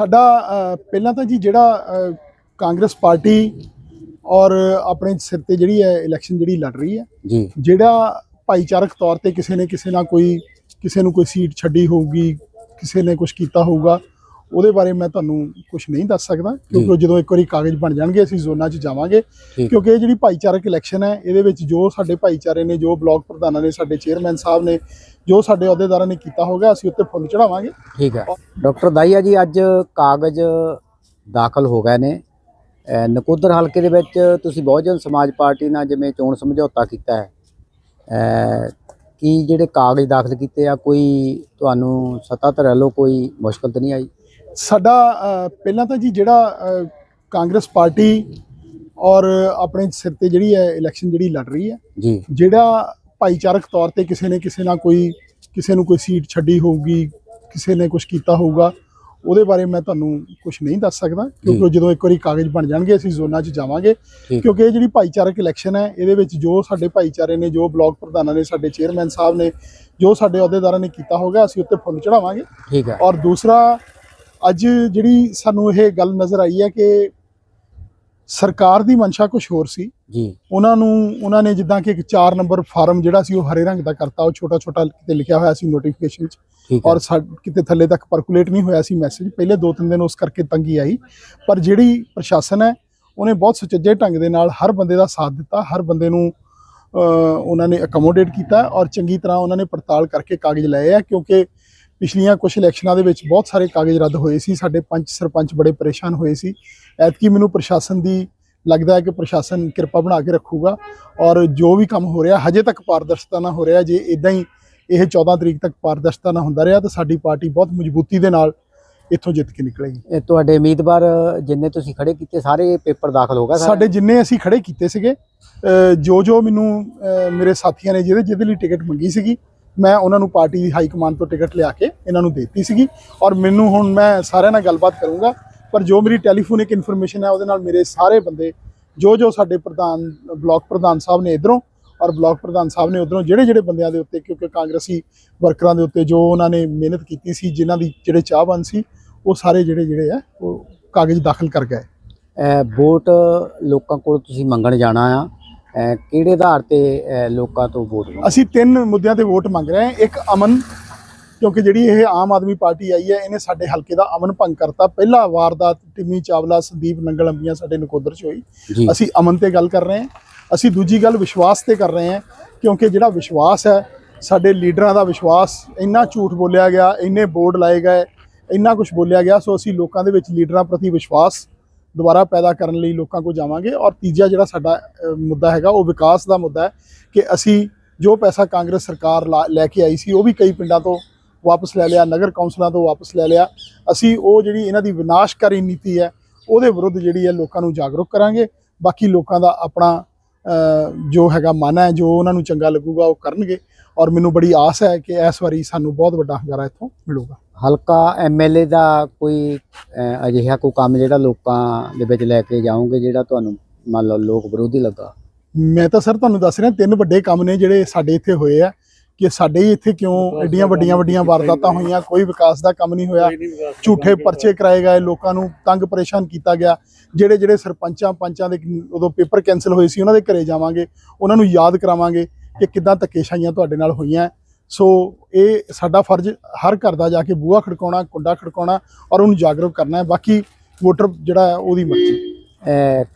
ਸਾਡਾ ਪਹਿਲਾਂ ਤਾਂ ਜੀ ਜਿਹੜਾ ਕਾਂਗਰਸ ਪਾਰਟੀ ਔਰ ਆਪਣੇ ਸਿਰ ਤੇ ਜਿਹੜੀ ਹੈ ਇਲੈਕਸ਼ਨ ਜਿਹੜੀ ਲੜ ਰਹੀ ਹੈ ਜਿਹੜਾ ਭਾਈਚਾਰਕ ਤੌਰ ਤੇ ਕਿਸੇ ਨੇ ਕਿਸੇ ਨਾਲ ਕੋਈ ਕਿਸੇ ਨੂੰ ਕੋਈ ਸੀਟ ਛੱਡੀ ਹੋਊਗੀ ਕਿਸੇ ਨੇ ਕੁਝ ਕੀਤਾ ਹੋਊਗਾ ਉਹਦੇ ਬਾਰੇ ਮੈਂ ਤੁਹਾਨੂੰ ਕੁਝ ਨਹੀਂ ਦੱਸ ਸਕਦਾ ਕਿਉਂਕਿ ਜਦੋਂ ਇੱਕ ਵਾਰੀ ਕਾਗਜ਼ ਬਣ ਜਾਣਗੇ ਅਸੀਂ ਜ਼ੋਨਾਂ 'ਚ ਜਾਵਾਂਗੇ। ਕਿਉਂਕਿ ਇਹ ਜਿਹੜੀ ਭਾਈਚਾਰਕ ਇਲੈਕਸ਼ਨ ਹੈ ਇਹਦੇ ਵਿੱਚ ਜੋ ਸਾਡੇ ਭਾਈਚਾਰੇ ਨੇ ਜੋ ਬਲਾਕ ਪ੍ਰਧਾਨਾਂ ਨੇ ਸਾਡੇ ਚੇਅਰਮੈਨ ਸਾਹਿਬ ਨੇ ਜੋ ਸਾਡੇ ਅਹੁਦੇਦਾਰਾਂ ਨੇ ਕੀਤਾ ਹੋਗਾ ਅਸੀਂ ਉੱਤੇ ਫੁੱਲ ਚੜਾਵਾਂਗੇ ਠੀਕ ਹੈ। ਡਾਕਟਰ ਦਾਈਆ ਜੀ ਅੱਜ ਕਾਗਜ਼ ਦਾਖਲ ਹੋ ਗਏ ਨੇ। ਨਕੋਦਰ ਹਲਕੇ ਦੇ ਵਿੱਚ ਤੁਸੀਂ ਬਹੁਜਨ ਸਮਾਜ ਪਾਰਟੀ ਨਾਲ ਜਿਵੇਂ ਚੋਣ ਸਮਝੌਤਾ ਕੀਤਾ ਹੈ। ਕੀ ਜਿਹੜੇ ਕਾਗਜ਼ ਦਾਖਲ ਕੀਤੇ ਆ ਕੋਈ ਤੁਹਾਨੂੰ ਸੱਤਾਧਰ ਵੱਲੋਂ ਕੋਈ ਮੁਸ਼ਕਲ ਤਾਂ ਨਹੀਂ ਆਈ? ਸਾਡਾ ਪਹਿਲਾਂ ਤਾਂ ਜੀ ਜਿਹੜਾ ਕਾਂਗਰਸ ਪਾਰਟੀ ਔਰ ਆਪਣੇ ਸਿਰ ਤੇ ਜਿਹੜੀ ਹੈ ਇਲੈਕਸ਼ਨ ਜਿਹੜੀ ਲੜ ਰਹੀ ਹੈ ਜੀ। ਜਿਹੜਾ ਭਾਈਚਾਰਕ ਤੌਰ ਤੇ ਕਿਸੇ ਨੇ ਕਿਸੇ ਨਾਲ ਕੋਈ ਕਿਸੇ ਨੂੰ ਕੋਈ ਸੀਟ ਛੱਡੀ ਹੋਊਗੀ ਕਿਸੇ ਨੇ ਕੁਝ ਕੀਤਾ ਹੋਊਗਾ ਉਹਦੇ ਬਾਰੇ ਮੈਂ ਤੁਹਾਨੂੰ ਕੁਝ ਨਹੀਂ ਦੱਸ ਸਕਦਾ ਕਿਉਂਕਿ ਜਦੋਂ ਇੱਕ ਵਾਰੀ ਕਾਗਜ਼ ਬਣ ਜਾਣਗੇ ਅਸੀਂ ਜ਼ੋਨਾਂ 'ਚ ਜਾਵਾਂਗੇ। ਕਿਉਂਕਿ ਇਹ ਜਿਹੜੀ ਭਾਈਚਾਰਕ ਇਲੈਕਸ਼ਨ ਹੈ ਇਹਦੇ ਵਿੱਚ ਜੋ ਸਾਡੇ ਭਾਈਚਾਰੇ ਨੇ ਜੋ ਬਲਾਕ ਪ੍ਰਧਾਨਾਂ ਨੇ ਸਾਡੇ ਚੇਅਰਮੈਨ ਸਾਹਿਬ ਨੇ ਜੋ ਸਾਡੇ ਅਹੁਦੇਦਾਰਾਂ ਨੇ ਕੀਤਾ ਹੋਗਾ ਅਸੀਂ ਉੱਤੇ ਫੁੱਲ ਚੜਾਵਾਂਗੇ ਠੀਕ ਹੈ। ਔਰ ਦੂਸਰਾ ਅੱਜ ਜਿਹੜੀ ਸਾਨੂੰ ਇਹ ਗੱਲ ਨਜ਼ਰ ਆਈ ਹੈ ਕਿ ਸਰਕਾਰ ਦੀ ਮਨਸ਼ਾ ਕੁਝ ਹੋਰ ਸੀ। ਜੀ। ਉਹਨਾਂ ਨੂੰ ਉਹਨਾਂ ਨੇ ਜਿੱਦਾਂ ਕਿ ਇੱਕ 4 ਨੰਬਰ ਫਾਰਮ ਜਿਹੜਾ ਸੀ ਉਹ ਹਰੇ ਰੰਗ ਦਾ ਕਰਤਾ। ਉਹ ਛੋਟਾ ਛੋਟਾ ਕਿਤੇ ਲਿਖਿਆ ਹੋਇਆ ਸੀ ਨੋਟੀਫਿਕੇਸ਼ਨ 'ਚ। ਔਰ ਕਿਤੇ ਥੱਲੇ ਤੱਕ ਪਰਕੂਲੇਟ ਨਹੀਂ ਹੋਇਆ ਸੀ ਮੈਸੇਜ ਪਹਿਲੇ ਦੋ ਤਿੰਨ ਦਿਨ ਉਸ ਕਰਕੇ ਤੰਗੀ ਆਈ। ਪਰ ਜਿਹੜੀ ਪ੍ਰਸ਼ਾਸਨ ਹੈ ਉਹਨੇ ਬਹੁਤ ਸੁਚੱਜੇ ਢੰਗ ਦੇ ਨਾਲ ਹਰ ਬੰਦੇ ਦਾ ਸਾਥ ਦਿੱਤਾ। ਹਰ ਬੰਦੇ ਨੂੰ ਉਹਨਾਂ ਨੇ ਅਕਮੋਡੇਟ ਕੀਤਾ ਔਰ ਚੰਗੀ ਤਰ੍ਹਾਂ ਉਹਨਾਂ ਨੇ ਪੜਤਾਲ ਕਰਕੇ ਕਾਗਜ਼ ਲਏ ਆ। ਕਿਉਂਕਿ ਪਿਛਲੀਆਂ ਕੁਝ ਇਲੈਕਸ਼ਨਾਂ ਦੇ ਵਿੱਚ ਬਹੁਤ ਸਾਰੇ ਕਾਗਜ਼ ਰੱਦ ਹੋਏ ਸੀ ਸਾਡੇ ਪੰਚ ਸਰਪੰਚ ਬੜੇ ਪਰੇਸ਼ਾਨ ਹੋਏ ਸੀ ਐਤਕੀ ਮੈਨੂੰ ਪ੍ਰਸ਼ਾਸਨ ਦੀ ਲੱਗਦਾ ਹੈ ਕਿ ਪ੍ਰਸ਼ਾਸਨ ਕਿਰਪਾ ਬਣਾ ਕੇ ਰੱਖੂਗਾ ਔਰ ਜੋ ਵੀ ਕੰਮ ਹੋ ਰਿਹਾ ਹਜੇ ਤੱਕ ਪਾਰਦਰਸ਼ਤਾ ਨਾਲ ਹੋ ਰਿਹਾ ਜੇ ਇਦਾਂ ਹੀ ਇਹ 14 ਤਰੀਕ ਤੱਕ ਪਾਰਦਰਸ਼ਤਾ ਨਾਲ ਹੁੰਦਾ ਰਿਹਾ ਤਾਂ ਸਾਡੀ ਪਾਰਟੀ ਬਹੁਤ ਮਜ਼ਬੂਤੀ ਦੇ ਨਾਲ ਇੱਥੋਂ ਜਿੱਤ ਕੇ ਨਿਕਲੇਗੀ ਇਹ ਤੁਹਾਡੇ ਉਮੀਦਵਾਰ ਜਿੰਨੇ ਤੁਸੀਂ ਖੜੇ ਕੀਤੇ ਸਾਰੇ ਪੇਪਰ ਦਾਖਲ ਹੋ ਗਏ ਸਾਰੇ? ਸਾਡੇ ਜਿੰਨੇ ਅਸੀਂ ਖੜੇ ਕੀਤੇ ਸੀਗੇ ਜੋ ਜੋ ਮੈਨੂੰ ਮੇਰੇ ਸਾਥੀਆਂ ਨੇ ਜਿਹਦੇ ਜਿਹਦੇ ਲਈ ਟਿਕਟ ਮੰਗੀ ਸੀਗੀ ਮੈਂ ਉਹਨਾਂ ਨੂੰ ਪਾਰਟੀ ਦੀ ਹਾਈ ਕਮਾਂਡ ਤੋਂ ਟਿਕਟ ਲਿਆ ਕੇ ਇਹਨਾਂ ਨੂੰ ਦੇਤੀ ਸੀਗੀ ਔਰ ਮੈਨੂੰ ਹੁਣ ਮੈਂ ਸਾਰਿਆਂ ਨਾਲ ਗੱਲਬਾਤ ਕਰੂੰਗਾ, ਪਰ ਜੋ ਮੇਰੀ ਟੈਲੀਫੋਨਿਕ ਇਨਫੋਰਮੇਸ਼ਨ ਹੈ ਉਹਦੇ ਨਾਲ ਮੇਰੇ ਸਾਰੇ ਬੰਦੇ, ਜੋ ਜੋ ਸਾਡੇ ਪ੍ਰਧਾਨ, ਬਲਾਕ ਪ੍ਰਧਾਨ ਸਾਹਿਬ ਨੇ ਇਧਰੋਂ ਔਰ ਬਲਾਕ ਪ੍ਰਧਾਨ ਸਾਹਿਬ ਨੇ ਉਧਰੋਂ ਜਿਹੜੇ ਜਿਹੜੇ ਬੰਦਿਆਂ ਦੇ ਉੱਤੇ, ਕਿਉਂਕਿ ਕਾਂਗਰਸੀ ਵਰਕਰਾਂ ਦੇ ਉੱਤੇ ਜੋ ਉਹਨਾਂ ਨੇ ਮਿਹਨਤ ਕੀਤੀ ਸੀ, ਜਿਨ੍ਹਾਂ ਦੀ ਜਿਹੜੇ ਚਾਹਵਾਨ ਸੀ, ਉਹ ਸਾਰੇ ਜਿਹੜੇ ਜਿਹੜੇ ਆ, ਉਹ ਕਾਗਜ਼ ਦਾਖਲ ਕਰ ਗਏ। ਵੋਟ ਲੋਕਾਂ ਕੋਲ ਤੁਸੀਂ ਮੰਗਣ ਜਾਣਾ ਆ। ਕਿਹੜੇ ਆਧਾਰ ਤੇ ਲੋਕਾਂ ਤੋਂ ਵੋਟ ਅਸੀਂ ਤਿੰਨ ਮੁੱਦਿਆਂ ਤੇ ਵੋਟ ਮੰਗ ਰਹੇ ਹਾਂ। ਇੱਕ ਅਮਨ ਕਿਉਂਕਿ ਜਿਹੜੀ ਇਹ ਆਮ ਆਦਮੀ ਪਾਰਟੀ ਆਈ ਹੈ ਇਹਨੇ ਸਾਡੇ ਹਲਕੇ ਦਾ ਅਮਨ ਭੰਗ ਕਰਤਾ। ਪਹਿਲਾ ਵਾਰਦਾਤ ਟਿੰਮੀ ਚਾਵਲਾ ਸੰਦੀਪ ਨੰਗਲ ਅੰਬੀਆਂ ਸਾਡੇ ਨਕੋਦਰ 'ਚ ਹੋਈ। ਅਸੀਂ ਅਮਨ ਤੇ ਗੱਲ ਕਰ ਰਹੇ ਹਾਂ। ਅਸੀਂ ਦੂਜੀ ਗੱਲ ਵਿਸ਼ਵਾਸ ਤੇ ਕਰ ਰਹੇ ਹਾਂ ਕਿਉਂਕਿ ਜਿਹੜਾ ਵਿਸ਼ਵਾਸ ਹੈ ਸਾਡੇ ਲੀਡਰਾਂ ਦਾ ਵਿਸ਼ਵਾਸ ਇੰਨਾ ਝੂਠ ਬੋਲਿਆ ਗਿਆ ਇੰਨੇ ਬੋਰਡ ਲਾਏ ਗਏ ਇੰਨਾ ਕੁਝ ਬੋਲਿਆ ਗਿਆ। ਸੋ ਅਸੀਂ ਲੋਕਾਂ ਦੇ ਵਿੱਚ ਲੀਡਰਾਂ ਪ੍ਰਤੀ ਵਿਸ਼ਵਾਸ ਦੁਬਾਰਾ ਪੈਦਾ ਕਰਨ ਲਈ ਲੋਕਾਂ ਕੋਲ ਜਾਵਾਂਗੇ ਔਰ ਤੀਜਾ ਜਿਹੜਾ ਸਾਡਾ ਮੁੱਦਾ ਹੈਗਾ, ਉਹ ਵਿਕਾਸ ਦਾ ਮੁੱਦਾ ਹੈ ਕਿ ਅਸੀਂ ਜੋ ਪੈਸਾ ਕਾਂਗਰਸ ਸਰਕਾਰ ਲਾ- ਲੈ ਕੇ ਆਈ ਸੀ, ਉਹ ਵੀ ਕਈ ਪਿੰਡਾਂ ਤੋਂ ਵਾਪਸ ਲੈ ਲਿਆ, ਨਗਰ ਕੌਂਸਲਾਂ ਤੋਂ ਵਾਪਸ ਲੈ ਲਿਆ। ਅਸੀਂ ਉਹ ਜਿਹੜੀ ਇਹਨਾਂ ਦੀ ਵਿਨਾਸ਼ਕਾਰੀ ਨੀਤੀ ਹੈ, ਉਹਦੇ ਵਿਰੁੱਧ ਜਿਹੜੀ ਹੈ ਲੋਕਾਂ ਨੂੰ ਜਾਗਰੂਕ ਕਰਾਂਗੇ। ਬਾਕੀ ਲੋਕਾਂ ਦਾ ਆਪਣਾ ਜੋ ਹੈਗਾ ਮਨ ਹੈ, ਜੋ ਉਹਨਾਂ ਨੂੰ ਚੰਗਾ ਲੱਗੂਗਾ, ਉਹ ਕਰਨਗੇ। ਔਰ ਮੈਨੂੰ ਬੜੀ ਆਸ ਹੈ ਕਿ ਇਸ ਵਾਰੀ ਸਾਨੂੰ ਬਹੁਤ ਵੱਡਾ ਹੰਗਾਰਾ ਇੱਥੋਂ ਮਿਲੂਗਾ। ਹਲਕਾ ਐਮਐਲਏ ਦਾ ਕੋਈ ਅਜਿਹਾ ਕੋਈ ਕੰਮ ਜਿਹੜਾ ਲੋਕਾਂ ਦੇ ਵਿੱਚ ਲੈ ਕੇ ਜਾਓਗੇ ਜਿਹੜਾ ਤੁਹਾਨੂੰ ਮੰਨ ਲਓ ਲੋਕ ਵਿਰੋਧੀ ਲੱਗਾ? ਮੈਂ ਤਾਂ ਸਰ ਤੁਹਾਨੂੰ ਦੱਸ ਰਿਹਾ ਤਿੰਨ ਵੱਡੇ ਕੰਮ ਨੇ ਜਿਹੜੇ ਸਾਡੇ ਇੱਥੇ ਹੋਏ ਆ ਕਿ ਸਾਡੇ ਹੀ ਇੱਥੇ ਕਿਉਂ ਐਡੀਆਂ ਵੱਡੀਆਂ ਵੱਡੀਆਂ ਵਾਰਦਾਤਾਂ ਹੋਈਆਂ ਕੋਈ ਵਿਕਾਸ ਦਾ ਕੰਮ ਨਹੀਂ ਹੋਇਆ ਝੂਠੇ ਪਰਚੇ ਕਰਾਏ ਗਏ ਲੋਕਾਂ ਨੂੰ ਤੰਗ ਪਰੇਸ਼ਾਨ ਕੀਤਾ ਗਿਆ ਜਿਹੜੇ ਜਿਹੜੇ ਸਰਪੰਚਾਂ ਪੰਚਾਂ ਦੇ ਉਦੋਂ ਪੇਪਰ ਕੈਨਸਲ ਹੋਏ ਸੀ ਉਹਨਾਂ ਦੇ ਘਰੇ ਜਾਵਾਂਗੇ ਉਹਨਾਂ ਨੂੰ ਯਾਦ ਕਰਾਵਾਂਗੇ ਕਿ ਕਿੱਦਾਂ ਧੱਕੇਸ਼ਾਹੀਆਂ ਤੁਹਾਡੇ ਨਾਲ ਹੋਈਆਂ। ਸੋ ਇਹ ਸਾਡਾ ਫਰਜ਼ ਹਰ ਘਰ ਦਾ ਜਾ ਕੇ ਬੂਹਾ ਖੜਕਾਉਣਾ ਕੁੰਡਾ ਖੜਕਾਉਣਾ ਔਰ ਉਹਨੂੰ ਜਾਗਰੂਕ ਕਰਨਾ ਹੈ। ਬਾਕੀ ਵੋਟਰ ਜਿਹੜਾ ਹੈ ਉਹਦੀ ਮਰਜ਼ੀ।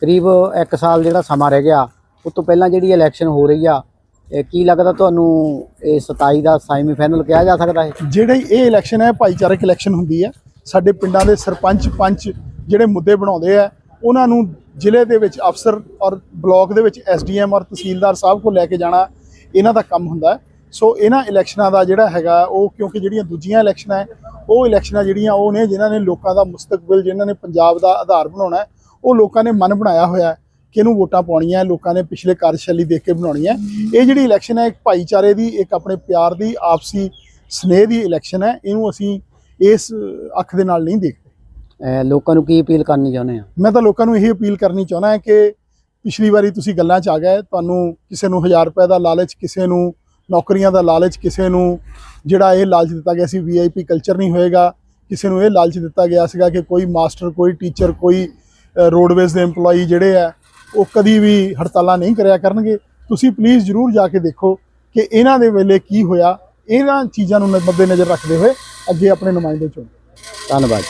ਕਰੀਬ 1 ਸਾਲ ਜਿਹੜਾ ਸਮਾਂ ਰਹਿ ਗਿਆ ਉਸ ਤੋਂ ਪਹਿਲਾਂ ਜਿਹੜੀ ਇਲੈਕਸ਼ਨ ਹੋ ਰਹੀ ਆ ਇਹ ਕੀ ਲੱਗਦਾ ਤੁਹਾਨੂੰ ਇਹ 27 ਦਾ ਸੈਮੀਫਾਈਨਲ ਕਿਹਾ ਜਾ ਸਕਦਾ ਹੈ? ਜਿਹੜੇ ਇਹ ਇਲੈਕਸ਼ਨ ਹੈ ਭਾਈਚਾਰਕ ਇਲੈਕਸ਼ਨ ਹੁੰਦੀ ਹੈ। ਸਾਡੇ ਪਿੰਡਾਂ ਦੇ ਸਰਪੰਚ ਪੰਚ ਜਿਹੜੇ ਮੁੱਦੇ ਬਣਾਉਂਦੇ ਆ ਉਹਨਾਂ ਨੂੰ ਜ਼ਿਲ੍ਹੇ ਦੇ ਵਿੱਚ ਅਫਸਰ ਔਰ ਬਲਾਕ ਦੇ ਵਿੱਚ ਐਸਡੀਐਮ ਔਰ ਤਹਿਸੀਲਦਾਰ ਸਾਹਿਬ ਕੋਲ ਲੈ ਕੇ ਜਾਣਾ ਇਹਨਾਂ ਦਾ ਕੰਮ ਹੁੰਦਾ ਹੈ। ਸੋ ਇਹਨਾਂ ਇਲੈਕਸ਼ਨਾਂ ਦਾ ਜਿਹੜਾ ਹੈਗਾ ਉਹ ਕਿਉਂਕਿ ਜਿਹੜੀਆਂ ਦੂਜੀਆਂ ਇਲੈਕਸ਼ਨਾਂ ਹੈ ਉਹ ਇਲੈਕਸ਼ਨਾਂ ਜਿਹੜੀਆਂ ਉਹ ਨੇ ਜਿਨ੍ਹਾਂ ਨੇ ਲੋਕਾਂ ਦਾ ਮੁਸਤਕਬਲ ਜਿਨ੍ਹਾਂ ਨੇ ਪੰਜਾਬ ਦਾ ਆਧਾਰ ਬਣਾਉਣਾ ਹੈ ਉਹ ਲੋਕਾਂ ਨੇ ਮਨ ਬਣਾਇਆ ਹੋਇਆ ਹੈ ਕਿ ਇਹਨੂੰ ਵੋਟਾਂ ਪਾਉਣੀਆਂ ਹੈ, ਲੋਕਾਂ ਨੇ ਪਿਛਲੇ ਕਾਰਜਸ਼ੈਲੀ ਦੇਖ ਕੇ ਬਣਾਉਣੀ ਹੈ। ਇਹ ਜਿਹੜੀ ਇਲੈਕਸ਼ਨ ਹੈ ਇੱਕ ਭਾਈਚਾਰੇ ਦੀ ਇੱਕ ਆਪਣੇ ਪਿਆਰ ਦੀ ਆਪਸੀ ਸਨੇਹ ਦੀ ਇਲੈਕਸ਼ਨ ਹੈ ਇਹਨੂੰ ਅਸੀਂ ਇਸ ਅੱਖ ਦੇ ਨਾਲ ਨਹੀਂ ਦੇਖਦੇ। ਲੋਕਾਂ ਨੂੰ ਕੀ ਅਪੀਲ ਕਰਨੀ ਚਾਹੁੰਦੇ ਆ? ਮੈਂ ਤਾਂ ਲੋਕਾਂ ਨੂੰ ਇਹ ਅਪੀਲ ਕਰਨੀ ਚਾਹੁੰਦਾ ਹਾਂ ਕਿ ਪਿਛਲੀ ਵਾਰੀ ਤੁਸੀਂ ਗੱਲਾਂ 'ਚ ਆ ਗਏ ਤੁਹਾਨੂੰ ਕਿਸੇ ਨੂੰ 1000 ਰੁਪਏ ਦਾ ਲਾਲਚ ਕਿਸੇ ਨੂੰ ਨੌਕਰੀਆਂ ਦਾ ਲਾਲਚ ਕਿਸੇ ਨੂੰ, ਜਿਹੜਾ ਇਹ ਲਾਲਚ ਦਿੱਤਾ ਗਿਆ ਸੀ ਵੀਆਈਪੀ ਕਲਚਰ ਨਹੀਂ ਹੋਏਗਾ, ਕਿਸੇ ਨੂੰ ਇਹ ਲਾਲਚ ਦਿੱਤਾ ਗਿਆ ਸੀਗਾ ਕਿ ਕੋਈ ਮਾਸਟਰ, ਕੋਈ ਟੀਚਰ, ਕੋਈ ਰੋਡਵੇਜ਼ ਦੇ EMPLOYE ਜਿਹੜੇ ਆ, ਉਹ ਕਦੀ ਵੀ ਹੜਤਾਲਾਂ ਨਹੀਂ ਕਰਿਆ ਕਰਨਗੇ। ਤੁਸੀਂ ਪਲੀਜ਼ ਜਰੂਰ ਜਾ ਕੇ ਦੇਖੋ ਕਿ ਇਹਨਾਂ ਦੇ ਵੇਲੇ ਕੀ ਹੋਇਆ। ਇਹਨਾਂ ਚੀਜ਼ਾਂ ਨੂੰ ਮੱਦੇ ਨਜ਼ਰ ਰੱਖਦੇ ਹੋਏ ਅੱਗੇ ਆਪਣੇ ਨੁਮਾਇੰਦੇ ਚੁਣੋ ਧੰਨਵਾਦ।